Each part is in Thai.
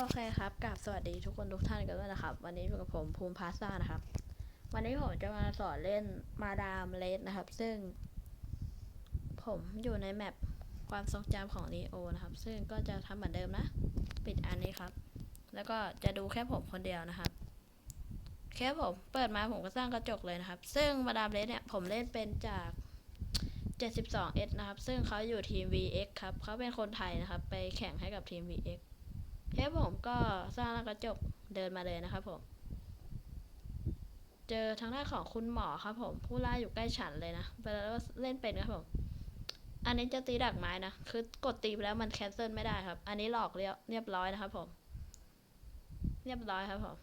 โอเคครับกับสวัสดีทุกคนทุกท่านกันด้วยนะครับ วันนี้อยู่กับผมภูมิพาสต้านะครับ วันนี้ผมจะมาสอนเล่นมาดามเลสนะครับ ซึ่ง ผมอยู่ในแมปความทรงจำของนีโอนะครับ ซึ่งก็จะทำเหมือนเดิมนะ ปิดอันนี้ครับ แล้วก็จะดูแค่ผมคนเดียวนะครับ แค่ผมเปิดมาผมก็สร้างกระจกเลยนะครับ ซึ่งมาดามเลสเนี่ยผมเล่นเป็นจาก 72S นะครับ ซึ่งเขาอยู่ทีม VX ครับเขาเป็นคนไทยนะครับ ไปแข่งให้กับทีม VX เทปผมก็สร้างกระจกเดินมาเลยนะครับผม เจอทางด้านของคุณหมอครับผม ผู้ล่าอยู่ใกล้ฉันเลยนะเวลาเราเล่นเป็นครับผม อันนี้จะตีดักไม้นะ คือกดตีไปแล้วมันแคนเซิลไม่ได้ครับ อันนี้หลอกเรียบเรียบร้อยนะครับผม เรียบร้อยครับผม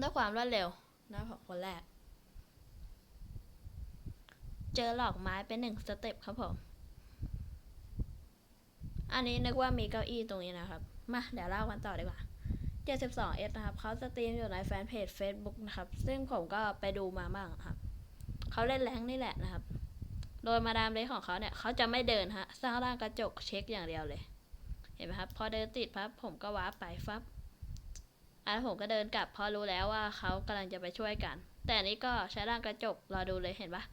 ด้วยความรวดเร็วนะผมคนแรก เจอหลอกไม้เป็นหนึ่งสเต็ปครับผม อันนี้นึกว่ามีเก้าอี้ตรงนี้นะครับ มาเดี๋ยวเล่ากันต่อดีกว่า 72S นะครับเขาสตรีมอยู่ในแฟนเพจ Facebook นะครับ ซึ่งผมก็ไปดูมาบ้างครับเขาเล่นแรงนี่แหละนะครับ โดยมาดามเลของเขาเนี่ยเขาจะไม่เดินฮะสร้างร่างกระจกเช็คอย่างเดียวเลย เห็นไหมครับ พอเดินติดปับผมก็ว้าร์ปไปฟับอันผมก็เดินกลับพอรู้แล้วว่าเขากำลังจะไปช่วยกัน แต่อันนี้ก็ใช้ร่างกระจกรอดูเลยเห็นปะ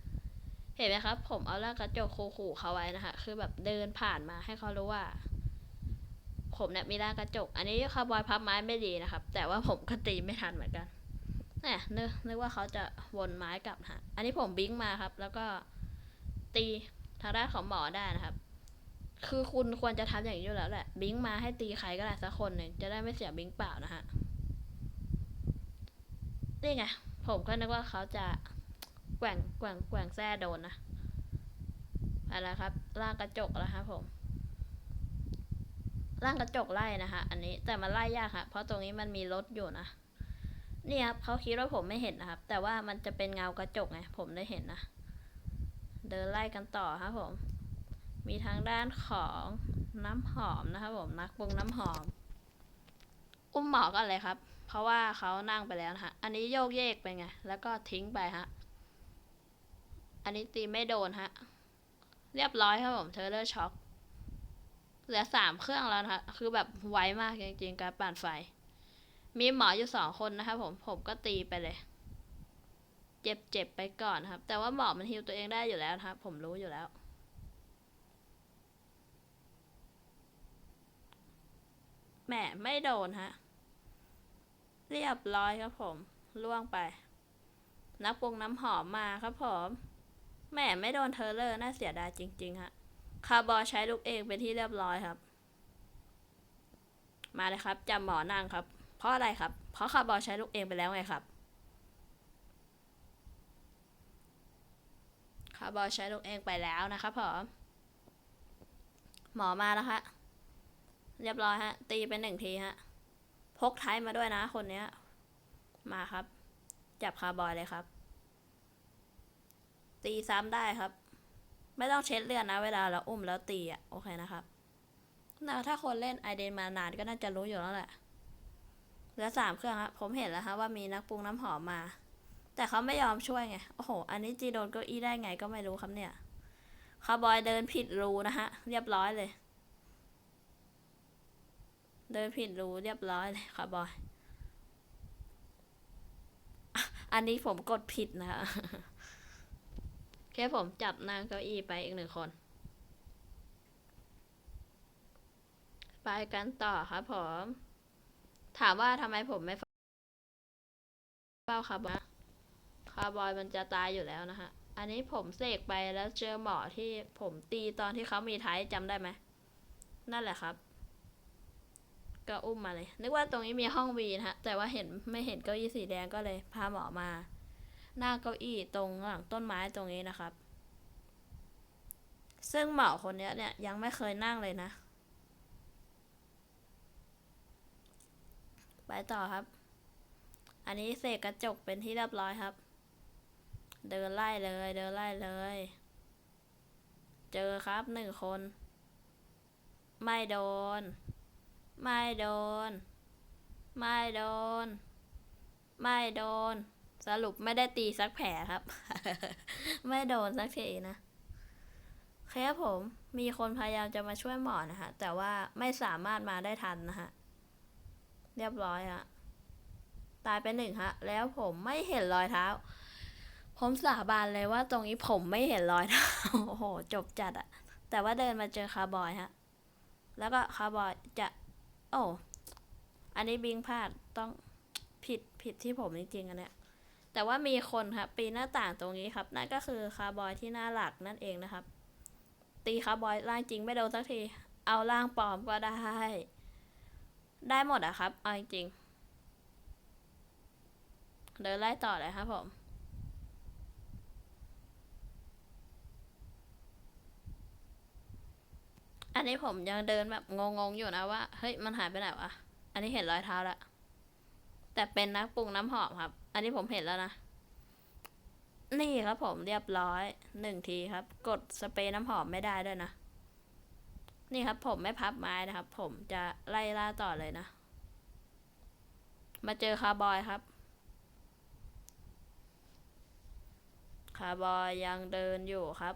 เห็นไหมครับ ผมเอาร่างกระจกขู่ๆเขาไว้นะคะคือแบบเดินผ่านมาให้เขารู้ว่า ผมเนี่ยมีร่างกระจก อันนี้คาร์บอยพับไม้ไม่ดีนะครับ แต่ว่าผมก็ตีไม่ทันเหมือนกันเนี่ยนึกนึกว่าเขาจะวนไม้กลับฮะอันนี้ผมบิงมาครับ แล้วก็ตีทางด้านของหมอได้นะครับ คือคุณควรจะทำอย่างนี้อยู่แล้วแหละ บิงมาให้ตีใครก็ได้สักคนหนึ่งจะได้ไม่เสียบิงเปล่านะฮะนี่ไงผมก็นึกว่าเขาจะแกว่งแกว่งแกว่งแซ่โดนนะอะไรครับร่างกระจกแล้วครับผม ร่างกระจกไล่นะคะอันนี้แต่มันไล่ยากค่ะ เพราะตรงนี้มันมีรถอยู่นะนี่ครับเขาคิดว่าผมไม่เห็นนะครับ แต่ว่ามันจะเป็นเงากระจกไงผมได้เห็นนะ เดินไล่กันต่อครับผม มีทางด้านของน้ำหอมนะครับผมนักปรุงน้ำหอม อุ้มหมอกันเลยครับ เพราะว่าเขานั่งไปแล้วนะฮะอันนี้โยกเยกไปไง แล้วก็ทิ้งไปฮะอันนี้ตีไม่โดนฮะเรียบร้อยครับผมเทเลอร์ช็อค เหลือสามเครื่องแล้วนะคะคือแบบไวมากจริงๆการปั่นไฟ มีหมออยู่สองคนนะครับผมผมก็ตีไปเลย เจ็บเจ็บไปก่อนนครับ แต่ว่าหมอมันฮิวตัวเองได้อยู่แล้วนะครับ ผมรู้อยู่แล้ว แหมไม่โดนฮะ เรียบร้อยครับผมล่วงไป นักปรุงน้ำหอมมาครับผมแหมไม่โดนเทอร์เลอร์น่าเสียดายจริง ๆ ฮะ คาร์บอยใช้ลูกเองเป็นที่เรียบร้อยครับ มาเลยครับจำหมอนั่งครับ เพราะอะไรครับ เพราะคาร์บอยใช้ลูกเองไปแล้วไงครับคาร์บอยใช้ลูกเองไปแล้วนะครับผมหมอมาแล้วฮะเรียบร้อยฮะ ตีเป็นหนึ่งทีฮะ พกไทยมาด้วยนะคนเนี้ย มาครับ จับคาร์บอยเลยครับ ตีซ้ำได้ครับ ไม่ต้องเช็ดเลือดนะ เวลาเราอุ้มแล้วตีอะโอเคนะครับนะถ้าคนเล่นไอเดนมานานก็น่าจะรู้อยู่แล้วแหละเหลือสามเครื่องครับผมเห็นแล้วครับว่ามีนักปรุงน้ำหอมมา แต่เขาไม่ยอมช่วยไง โอ้โห อันนี้จีโดนเก้าอี้ได้ไงก็ไม่รู้ครับเนี่ยคาร์บอยเดินผิดรูนะฮะ เรียบร้อยเลย เดินผิดรูเรียบร้อยเลยคาร์บอย อันนี้ผมกดผิดนะคะ แค่ผมจับนางเก้าอี้ไปอีกหนึ่งคน ไปกันต่อครับผม ถามว่าทำไมผมไม่เฝ้าคาร์บอยคาร์บอยมันจะตายอยู่แล้วนะฮะ อันนี้ผมเสกไปแล้วเจอหมอที่ผมตีตอนที่เขามีไทยจำได้ไหม นั่นแหละครับ ก็อุ้มมาเลย นึกว่าตรงนี้มีห้องวีนะฮะ แต่ว่าเห็นไม่เห็นเก้าอี้สีแดงก็เลยพาหมอมา หน้าเก้าอี้ตรงหลังต้นไม้ตรงนี้นะครับ ซึ่งเหมอคนนี้เนี่ยยังไม่เคยนั่งเลยนะ ไปต่อครับ อันนี้เสกกระจกเป็นที่เรียบร้อยครับ เดินไล่เลยเดินไล่เลย เจอครับหนึ่งคน ไม่โดน ไม่โดน ไม่โดน ไม่โดน สรุปไม่ได้ตีสักแผลครับ ไม่โดนสักทีนะแค่ผม มีคนพยายามจะมาช่วยหมอนะฮะแต่ว่าไม่สามารถมาได้ทันนะฮะเรียบร้อยฮะ ตายไปหนึ่งฮะ แล้วผมไม่เห็นรอยเท้า ผมสาบานเลยว่าตรงนี้ผมไม่เห็นรอยเท้า โอ้โห จบจัดอะ แต่ว่าเดินมาเจอคาร์บอยฮะ แล้วก็คาร์บอยจะ โอ้ อันนี้บิงพลาดต้องผิดผิดที่ผมจริงๆอันเนี้ย แต่ว่ามีคนครับปีนหน้าต่างตรงนี้ครับ นั่นก็คือคาร์บอยที่หน้าหลักนั่นเองนะครับ ตีคาร์บอยร่างจริงไม่โดนสักที เอาร่างปลอมก็ได้ ได้หมดอะครับ เอาจริงเดินไล่ต่อเลยครับผมอันนี้ผมยังเดินแบบงงๆอยู่นะว่า เฮ้ย มันหายไปไหนวะ อันนี้เห็นรอยเท้าแล้ว แต่เป็นนักปรุงน้ำหอมครับ อันนี้ผมเห็นแล้วนะ นี่ครับผมเรียบร้อยหนึ่งทีครับ กดสเปรย์น้ำหอมไม่ได้ด้วยนะ นี่ครับผมไม่พับไม้นะครับ ผมจะไล่ล่าต่อเลยนะ มาเจอคาร์บอยครับ คาร์บอยยังเดินอยู่ครับ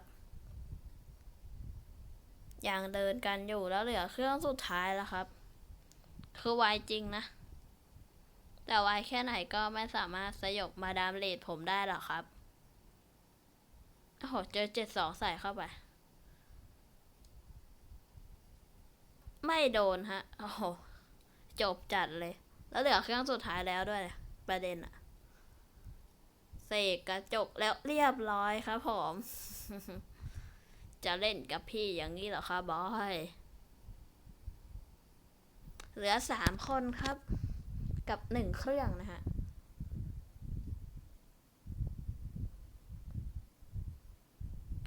ยังเดินกันอยู่แล้วเหลือเครื่องสุดท้ายแล้วครับ คือไวจริงนะ แต่ไวแค่ไหนก็ไม่สามารถสยบมาดามเลดผมได้หรอกครับ โอ้โห เจอเจ็ดสองใส่เข้าไป ไม่โดนฮะ โอ้โห จบจัดเลย แล้วเหลือเครื่องสุดท้ายแล้วด้วย ประเด็นอะเสกกระจกแล้วเรียบร้อยครับผม จะเล่นกับพี่อย่างนี้เหรอครับบอย เหลือสามคนครับ กับหนึ่งเครื่องนะฮะ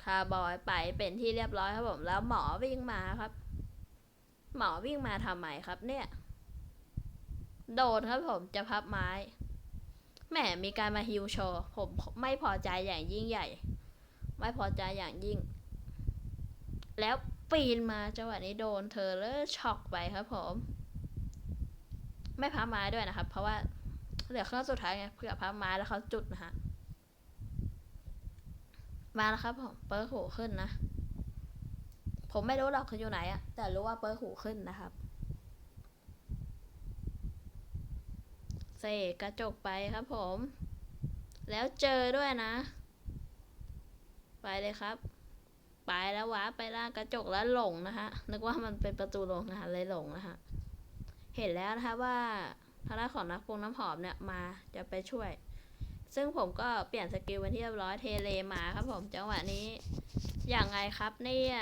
คาร์บอยไปเป็นที่เรียบร้อยครับผมแล้วหมอวิ่งมาครับ หมอวิ่งมาทำไมครับเนี่ย โดนครับผมจะพับไม้ แหมมีการมาฮิวโชว์ผมไม่พอใจอย่างยิ่งใหญ่ ไม่พอใจอย่างยิ่ง แล้วปีนมาจังหวะนี้โดนเธอแล้วช็อกไปครับผม ไม่พับไม้ด้วยนะครับ เพราะว่าเหลือเครื่องสุดท้ายไงเผื่อพับไม้แล้วเขาจุดนะฮะมาแล้วครับผมเปิร์หูขึ้นนะผมไม่รู้หรอกคืออยู่ไหนอะแต่รู้ว่าเปิร์หูขึ้นนะครับเสกกระจกไปครับผม แล้วเจอด้วยนะ ไปเลยครับ ไปแล้ววะไปล่างกระจกแล้วหลงนะฮะนึกว่ามันเป็นประตูโรงงานเลยหลงนะฮะ เห็นแล้วนะคะว่าทางด้านของนักปรุงน้ำหอมเนี่ยมาจะไปช่วย ซึ่งผมก็เปลี่ยนสกิลเป็นที่เรียบร้อยเทเลมาครับผมจังหวะนี้อย่างไงครับเนี่ย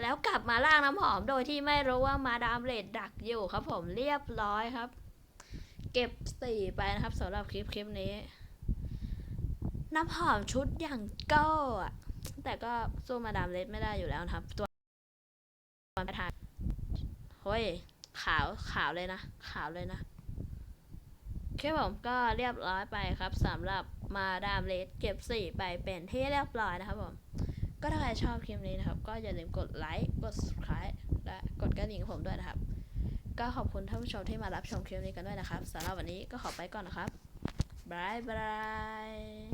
แล้วกลับมาล่างน้ำหอมโดยที่ไม่รู้ว่ามาดามเลดดักอยู่ครับผมเรียบร้อยครับ เก็บสี่ไปนะครับสำหรับคลิปคลิปนี้ น้ำหอมชุดอย่างก็อแต่ก็สู้มาดามเลดไม่ได้อยู่แล้วครับ ตัวประธานเฮ้ย ขาวขาวเลยนะ ขาวเลยนะโอเคผมก็เรียบร้อยไปครับสำหรับมาดามเลสเก็บสี่ไปเป็นที่เรียบร้อยนะครับผมก็ถ้าใครชอบคลิปนี้นะครับ ก็อย่าลืมกดไลค์กด subscribe และกดกระดิ่งผมด้วยนะครับ ก็ขอบคุณท่านผู้ชมที่มารับชมคลิปนี้กันด้วยนะครับสำหรับวันนี้ก็ขอไปก่อนนะครับบายบาย